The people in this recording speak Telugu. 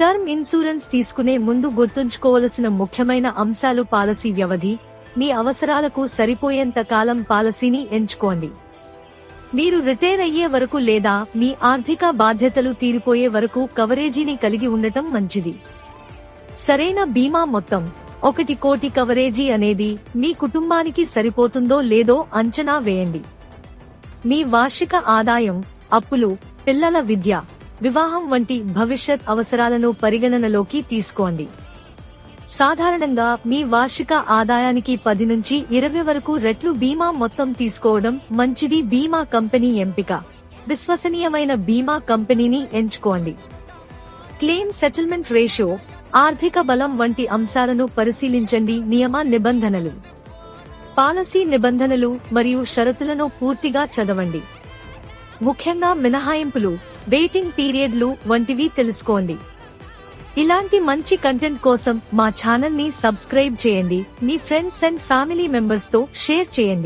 టర్మ్ ఇన్సూరెన్స్ తీసుకునే ముందు గుర్తుంచుకోవలసిన ముఖ్యమైన అంశాలు పాలసీ వ్యవధి మీ అవసరాలకు సరిపోయేంత కాలం పాలసీని ఎంచుకోండి. మీరు రిటైర్ అయ్యే వరకు లేదా మీ ఆర్థిక బాధ్యతలు తీరిపోయే వరకు కవరేజీని కలిగి ఉండటం మంచిది. సరైన బీమా మొత్తం ఒకటి కోటి కవరేజీ అనేది మీ కుటుంబానికి సరిపోతుందో లేదో అంచనా వేయండి. మీ వార్షిక ఆదాయం అప్పులు పిల్లల విద్య వివాహం వంటి భవిష్యత్ అవసరాలను పరిగణనలోకి తీసుకోండి. సాధారణంగా మీ వార్షిక ఆదాయానికి పది నుంచి ఇరవై వరకు రెట్లు బీమా మొత్తం తీసుకోవడం మంచిది. బీమా కంపెనీ ఎంపిక. విశ్వసనీయమైన బీమా కంపెనీని ఎంచుకోండి. క్లెయిమ్ సెటిల్మెంట్ రేషియో ఆర్థిక బలం వంటి అంశాలను పరిశీలించండి. నియమ నిబంధనలు. పాలసీ నిబంధనలు మరియు షరతులను పూర్తిగా చదవండి. ముఖ్యంగా మినహాయింపులు. వెయిటింగ్ పీరియడ్లు వంటివి తెలుసుకోండి. ఇలాంటి మంచి కంటెంట్ కోసం మా ఛానల్ని సబ్స్క్రైబ్ చేయండి. మీ ఫ్రెండ్స్ అండ్ ఫ్యామిలీ మెంబర్స్తో షేర్ చేయండి.